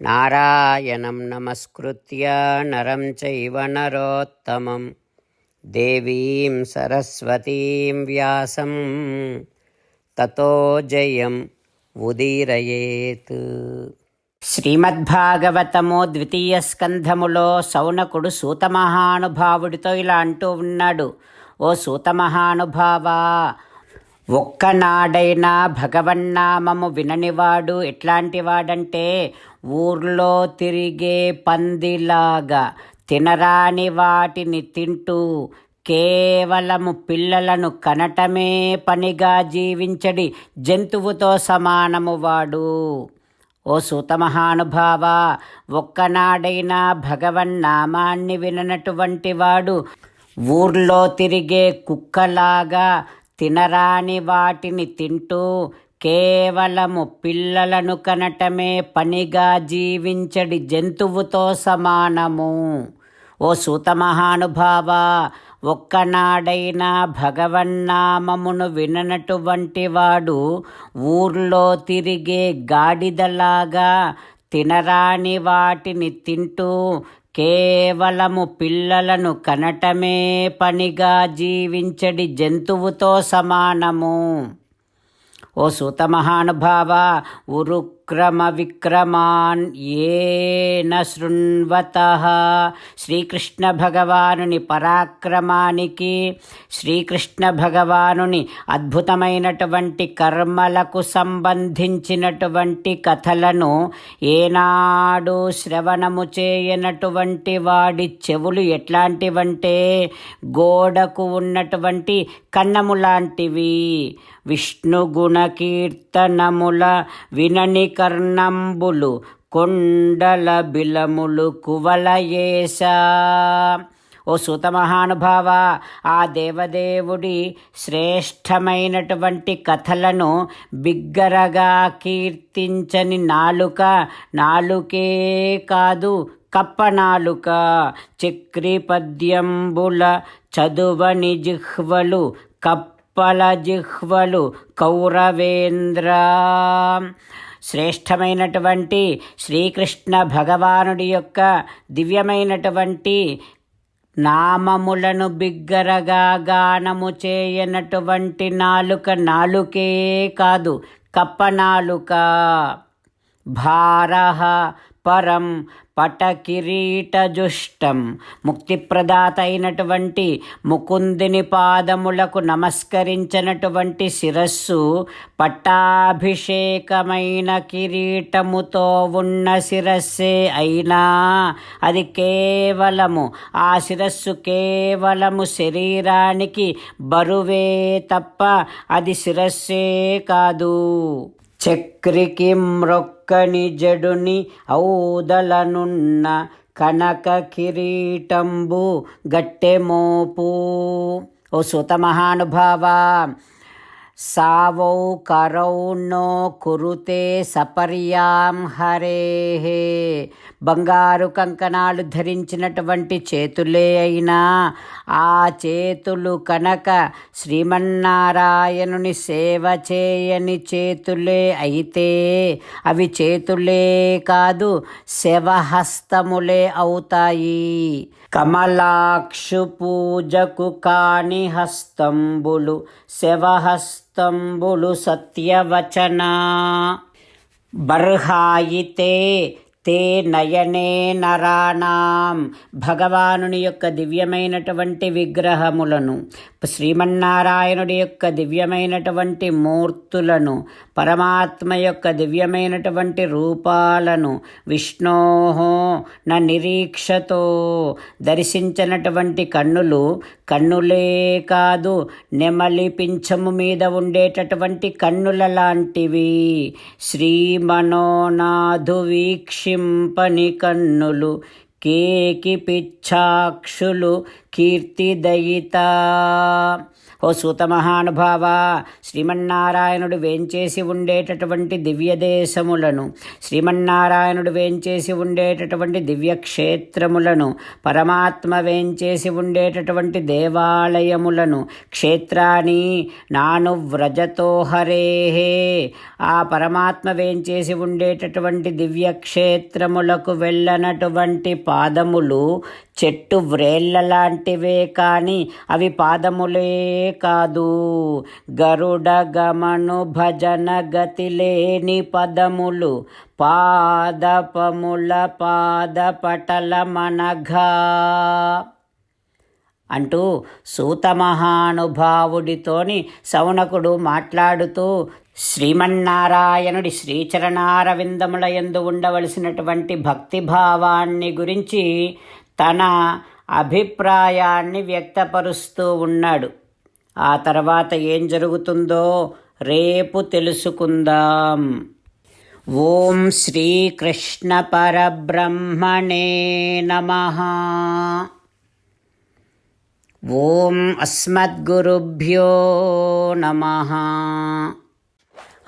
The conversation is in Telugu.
నారాయణం నమస్కృత్య నరం చైవ నరోత్తమం దేవీం సరస్వతీం వ్యాసం తతో జయం ఉదీరయేత్ శ్రీమద్భాగవతము ద్వితీయ స్కంధములో సౌనకుడు సూతమహానుభావుడితో ఇలా అంటూ ఉన్నాడు ఓ సూతమహానుభావా ఒక్కనాడైనా భగవన్నామము విననివాడు ఎట్లాంటి వాడంటే ఊర్లో తిరిగే పందిలాగా తినరాని వాటిని తింటూ కేవలము పిల్లలను కనటమే పనిగా జీవించడి జంతువుతో సమానము వాడు. ఓ సూతమహానుభావ ఒక్కనాడైనా భగవన్నామాన్ని విననటువంటి వాడు ఊర్లో తిరిగే కుక్కలాగా తినరాని వాటిని తింటూ కేవలము పిల్లలను కనటమే పనిగా జీవించడి జంతువుతో సమానము. ఓ సూతమహానుభావ ఒక్కనాడైనా భగవన్నామమును విననటువంటి వాడు ఊర్లో తిరిగే గాడిదలాగా తినరాని వాటిని తింటూ కేవలము పిల్లలను కనటమే పనిగా జీవించడి జంతువుతో సమానము. ఓ సూత మహానుభావ ఉరుక్ విక్రమాన్ ఏన శృణ్వత శ్రీకృష్ణ భగవానుని పరాక్రమానికి శ్రీకృష్ణ భగవానుని అద్భుతమైనటువంటి కర్మలకు సంబంధించినటువంటి కథలను ఏనాడు శ్రవణము చేయనటువంటి వాడి చెవులు ఎట్లాంటివంటే గోడకు ఉన్నటువంటి కన్నము లాంటివి. విష్ణు గుణకీర్తనముల వినని కర్ణంబులు కొండల బిలములు కువలయేశా ఓ సుతమహానుభావ ఆ దేవదేవుడి శ్రేష్టమైనటువంటి కథలను బిగ్గరగా కీర్తించని నాలుక నాలుకే కాదు కప్పనాలుక. చక్రి పద్యంబుల చదువని జిహ్వలు కప్ప జిహ్వలు కౌరవేంద్ర. శ్రేష్టమైనటువంటి శ్రీకృష్ణ భగవానుడి యొక్క దివ్యమైనటువంటి నామములను బిగ్గరగా గానము చేయనటువంటి నాలుక నాలుకే కాదు కప్పనాలుక భారహ పరం పటకిరీటజుష్టం ముక్తిప్రదాత అయినటువంటి ముకుందిని పాదములకు నమస్కరించినటువంటి శిరస్సు పట్టాభిషేకమైన కిరీటముతో ఉన్న శిరస్సే అయినా అది కేవలము ఆ శిరస్సు కేవలము శరీరానికి బరువే తప్ప అది శిరస్సే కాదు. చక్రికి మ్రొక్కని జడుని ఔదలనున్న కనక కిరీటంబు గట్టెమోపు ఓ సుత మహానుభావా సావౌ కరౌ నో కురుతే సపర్యాం హరే బంగారు కంకణాలు ధరించినటువంటి చేతులే అయినా ఆ చేతులు కనుక శ్రీమన్నారాయణుని సేవ చేయని చేతులే అయితే అవి చేతులే కాదు శవహస్తములే అవుతాయి. కమలాక్షు పూజకు కాని హస్తంబులు శవహస్తంబులు సత్యవచన. బర్హాయితే తే నయనే నరాణం. భగవానుని యొక్క దివ్యమైనటువంటి విగ్రహములను శ్రీమన్నారాయణుడి యొక్క దివ్యమైనటువంటి మూర్తులను పరమాత్మ యొక్క దివ్యమైనటువంటి రూపాలను విష్ణోహో నా నిరీక్షతో దర్శించినటువంటి కన్నులు కన్నులే కాదు నెమలి పింఛము మీద ఉండేటటువంటి కన్నుల లాంటివి. శ్రీమనోనాథు వీక్షింపని కన్నులు కేకి పిచ్చాక్షులు కీర్తిదయిత. ఓ సూత మహానుభావ శ్రీమన్నారాయణుడు వేంచేసి ఉండేటటువంటి దివ్య దేశములను శ్రీమన్నారాయణుడు వేంచేసి ఉండేటటువంటి దివ్యక్షేత్రములను పరమాత్మ వేంచేసి ఉండేటటువంటి దేవాలయములను క్షేత్రాన్ని నాను వ్రజతో హరేహే. ఆ పరమాత్మ వేంచేసి ఉండేటటువంటి దివ్యక్షేత్రములకు వెళ్ళనటువంటి పాదములు చెట్టు వ్రేళ్ళ లాంటివే కానీ అవి పాదములే కాదు. గరుడ గమను భజన గతి లేని పదములు పాదపముల పాదపటల మనఘా. అంటూ సూతమహానుభావుడితోని శౌనకుడు మాట్లాడుతూ శ్రీమన్నారాయణుడి శ్రీచరణారవిందములయందు ఉండవలసినటువంటి భక్తిభావాన్ని గురించి తన అభిప్రాయాన్ని వ్యక్తపరుస్తూ ఉన్నాడు. ఆ తర్వాత ఏం జరుగుతుందో రేపు తెలుసుకుందాం. ఓం శ్రీకృష్ణ పరబ్రహ్మణే నమ. ఓం అస్మద్గురుభ్యో నమ.